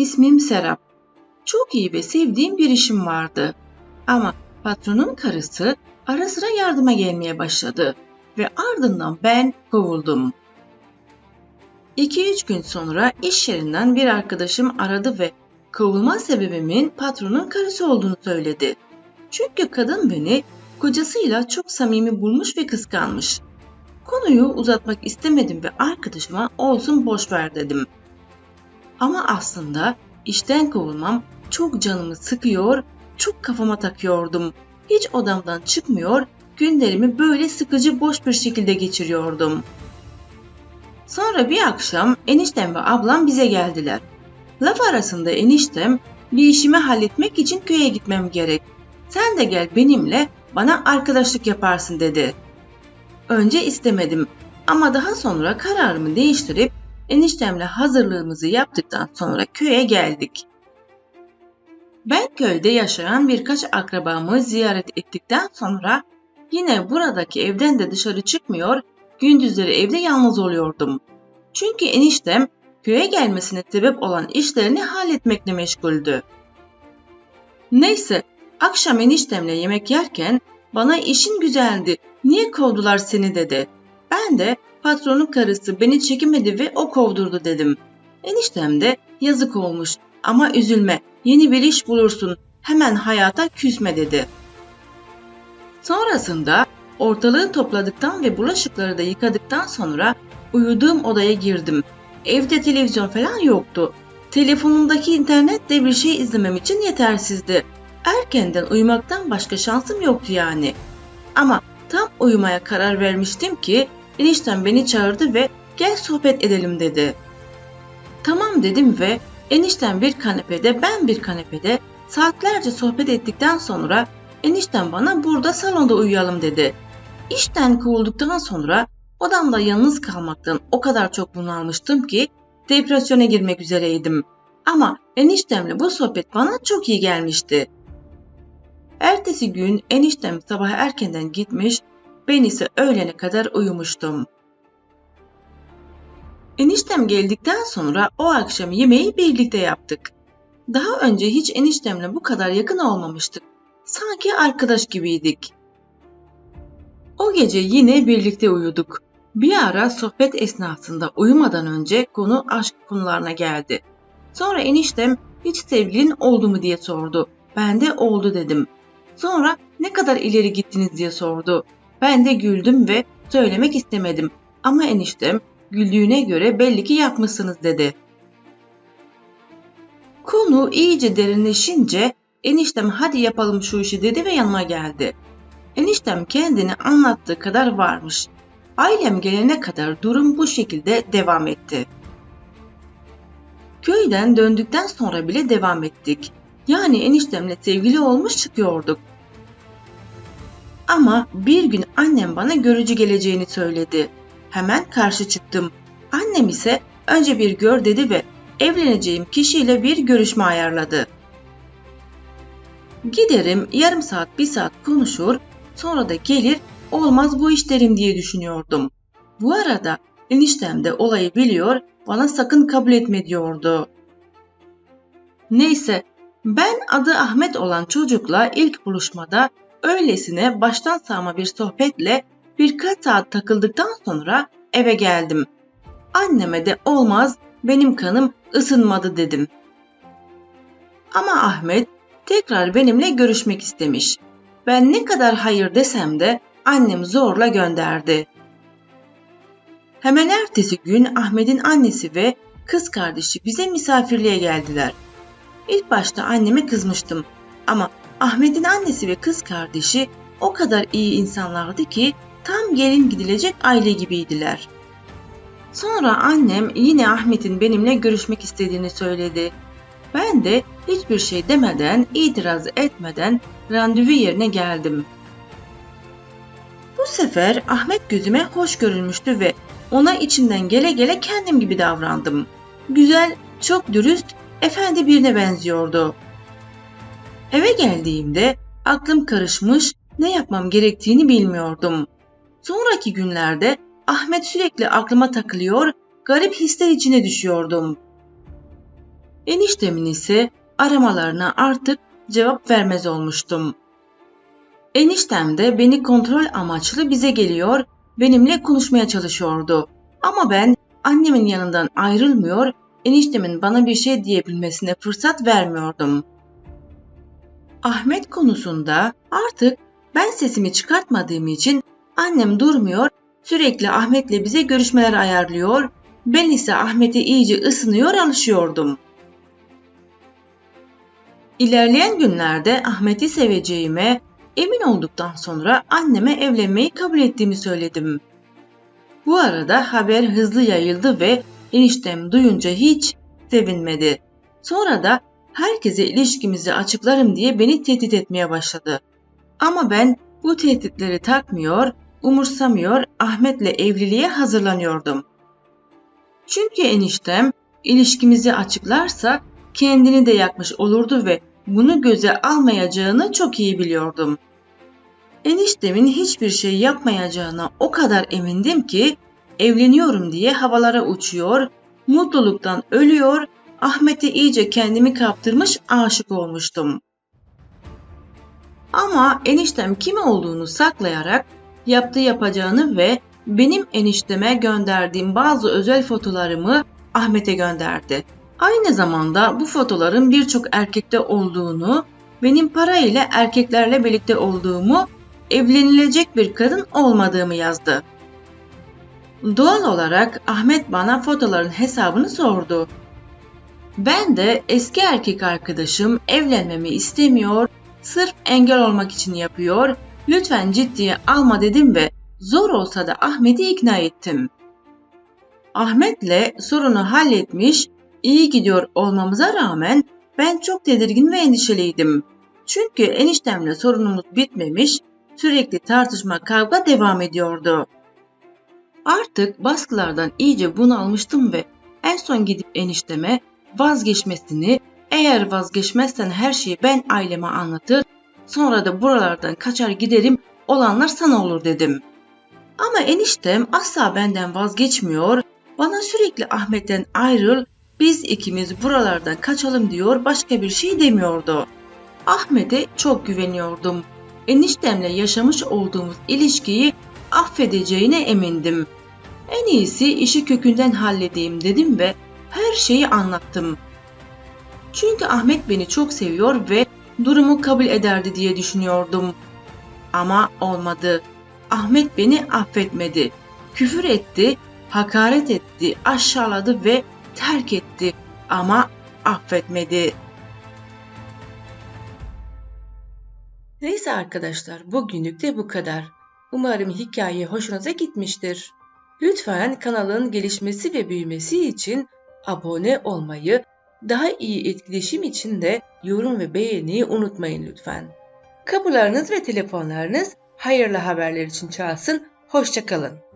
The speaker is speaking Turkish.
ismim Serap. Çok iyi ve sevdiğim bir işim vardı. Ama patronun karısı ara sıra yardıma gelmeye başladı ve ardından ben kovuldum. 2-3 gün sonra iş yerinden bir arkadaşım aradı ve kovulma sebebimin patronun karısı olduğunu söyledi. Çünkü kadın beni kocasıyla çok samimi bulmuş ve kıskanmış. Konuyu uzatmak istemedim ve arkadaşıma olsun boş ver dedim. Ama aslında işten kovulmam çok canımı sıkıyor, çok kafama takıyordum. Hiç odamdan çıkmıyor, günlerimi böyle sıkıcı boş bir şekilde geçiriyordum. Sonra bir akşam eniştem ve ablam bize geldiler. Laf arasında eniştem bir işimi halletmek için köye gitmem gerek. Sen de gel benimle bana arkadaşlık yaparsın dedi. Önce istemedim ama daha sonra kararımı değiştirip eniştemle hazırlığımızı yaptıktan sonra köye geldik. Ben köyde yaşayan birkaç akrabamı ziyaret ettikten sonra yine buradaki evden de dışarı çıkmıyor, gündüzleri evde yalnız oluyordum. Çünkü eniştem köye gelmesine sebep olan işlerini halletmekle meşguldü. Neyse, akşam eniştemle yemek yerken bana işin güzeldi, niye kovdular seni dedi. Ben de patronun karısı beni çekemedi ve o kovdurdu dedim. Eniştem de yazık olmuş ama üzülme, yeni bir iş bulursun, hemen hayata küsme dedi. Sonrasında ortalığı topladıktan ve bulaşıkları da yıkadıktan sonra uyuduğum odaya girdim. Evde televizyon falan yoktu. Telefonumdaki internet de bir şey izlemem için yetersizdi. Erkenden uyumaktan başka şansım yoktu yani. Ama tam uyumaya karar vermiştim ki eniştem beni çağırdı ve gel sohbet edelim dedi. Tamam dedim ve eniştem bir kanepede ben bir kanepede saatlerce sohbet ettikten sonra eniştem bana burada salonda uyuyalım dedi. İşten kovulduktan sonra odamda yalnız kalmaktan o kadar çok bunalmıştım ki depresyona girmek üzereydim. Ama eniştemle bu sohbet bana çok iyi gelmişti. Ertesi gün eniştem sabah erkenden gitmiş, ben ise öğlene kadar uyumuştum. Eniştem geldikten sonra o akşam yemeği birlikte yaptık. Daha önce hiç eniştemle bu kadar yakın olmamıştık. Sanki arkadaş gibiydik. O gece yine birlikte uyuduk. Bir ara sohbet esnasında uyumadan önce konu aşk konularına geldi. Sonra eniştem hiç sevgilin oldu mu diye sordu. Ben de oldu dedim. Sonra ne kadar ileri gittiniz diye sordu. Ben de güldüm ve söylemek istemedim. Ama eniştem güldüğüne göre belli ki yapmışsınız dedi. Konu iyice derinleşince eniştem hadi yapalım şu işi dedi ve yanıma geldi. Eniştem kendini anlattığı kadar varmış. Ailem gelene kadar durum bu şekilde devam etti. Köyden döndükten sonra bile devam ettik. Yani eniştemle sevgili olmuş çıkıyorduk. Ama bir gün annem bana görücü geleceğini söyledi. Hemen karşı çıktım. Annem ise önce bir gör dedi ve evleneceğim kişiyle bir görüşme ayarladı. Giderim yarım saat bir saat konuşur sonra da gelir olmaz bu iş derim diye düşünüyordum. Bu arada eniştem de olayı biliyor bana sakın kabul etme diyordu. Neyse ben adı Ahmet olan çocukla ilk buluşmada öylesine baştan sağma bir sohbetle birkaç saat takıldıktan sonra eve geldim. Anneme de olmaz benim kanım ısınmadı dedim. Ama Ahmet tekrar benimle görüşmek istemiş. Ben ne kadar hayır desem de annem zorla gönderdi. Hemen ertesi gün Ahmet'in annesi ve kız kardeşi bize misafirliğe geldiler. İlk başta anneme kızmıştım ama Ahmet'in annesi ve kız kardeşi o kadar iyi insanlardı ki tam gelin gidilecek aile gibiydiler. Sonra annem yine Ahmet'in benimle görüşmek istediğini söyledi. Ben de hiçbir şey demeden, itiraz etmeden randevu yerine geldim. Bu sefer Ahmet gözüme hoş görülmüştü ve ona içimden gele gele kendim gibi davrandım. Güzel, çok dürüst, efendi birine benziyordu. Eve geldiğimde aklım karışmış, ne yapmam gerektiğini bilmiyordum. Sonraki günlerde Ahmet sürekli aklıma takılıyor, garip hisler içine düşüyordum. Eniştemin ise aramalarına artık cevap vermez olmuştum. Eniştem de beni kontrol amaçlı bize geliyor, benimle konuşmaya çalışıyordu. Ama ben annemin yanından ayrılmıyor, eniştemin bana bir şey diyebilmesine fırsat vermiyordum. Ahmet konusunda artık ben sesimi çıkartmadığım için annem durmuyor, sürekli Ahmet'le bize görüşmeler ayarlıyor, ben ise Ahmet'e iyice ısınıyor alışıyordum. İlerleyen günlerde Ahmet'i seveceğime emin olduktan sonra anneme evlenmeyi kabul ettiğimi söyledim. Bu arada haber hızlı yayıldı ve eniştem duyunca hiç sevinmedi. Sonra da herkese ilişkimizi açıklarım diye beni tehdit etmeye başladı. Ama ben bu tehditleri takmıyor, umursamıyor, Ahmet'le evliliğe hazırlanıyordum. Çünkü eniştem ilişkimizi açıklarsa kendini de yakmış olurdu ve bunu göze almayacağını çok iyi biliyordum. Eniştemin hiçbir şey yapmayacağına o kadar emindim ki evleniyorum diye havalara uçuyor, mutluluktan ölüyor, Ahmet'e iyice kendimi kaptırmış aşık olmuştum. Ama eniştem kim olduğunu saklayarak yaptığı yapacağını ve benim enişteme gönderdiğim bazı özel fotolarımı Ahmet'e gönderdi. Aynı zamanda bu fotoların birçok erkekte olduğunu, benim para ile erkeklerle birlikte olduğumu, evlenilecek bir kadın olmadığımı yazdı. Doğal olarak Ahmet bana fotoların hesabını sordu. Ben de eski erkek arkadaşım evlenmemi istemiyor, sırf engel olmak için yapıyor, lütfen ciddiye alma dedim ve zor olsa da Ahmet'i ikna ettim. Ahmet'le sorunu halletmiş, iyi gidiyor olmamıza rağmen ben çok tedirgin ve endişeliydim. Çünkü eniştemle sorunumuz bitmemiş, sürekli tartışma kavga devam ediyordu. Artık baskılardan iyice bunalmıştım ve en son gidip enişteme vazgeçmesini, eğer vazgeçmezsen her şeyi ben aileme anlatır, sonra da buralardan kaçar giderim, olanlar sana olur dedim. Ama eniştem asla benden vazgeçmiyor, bana sürekli Ahmet'ten ayrıl, biz ikimiz buralardan kaçalım diyor, başka bir şey demiyordu. Ahmet'e çok güveniyordum. Eniştemle yaşamış olduğumuz ilişkiyi affedeceğine emindim. En iyisi işi kökünden halledeyim dedim ve her şeyi anlattım. Çünkü Ahmet beni çok seviyor ve durumu kabul ederdi diye düşünüyordum. Ama olmadı. Ahmet beni affetmedi. Küfür etti, hakaret etti, aşağıladı ve terk etti ama affetmedi. Neyse arkadaşlar bugünlük de bu kadar. Umarım hikaye hoşunuza gitmiştir. Lütfen kanalın gelişmesi ve büyümesi için abone olmayı, daha iyi etkileşim için de yorum ve beğeniyi unutmayın lütfen. Kapılarınız ve telefonlarınız hayırlı haberler için çalsın. Hoşçakalın.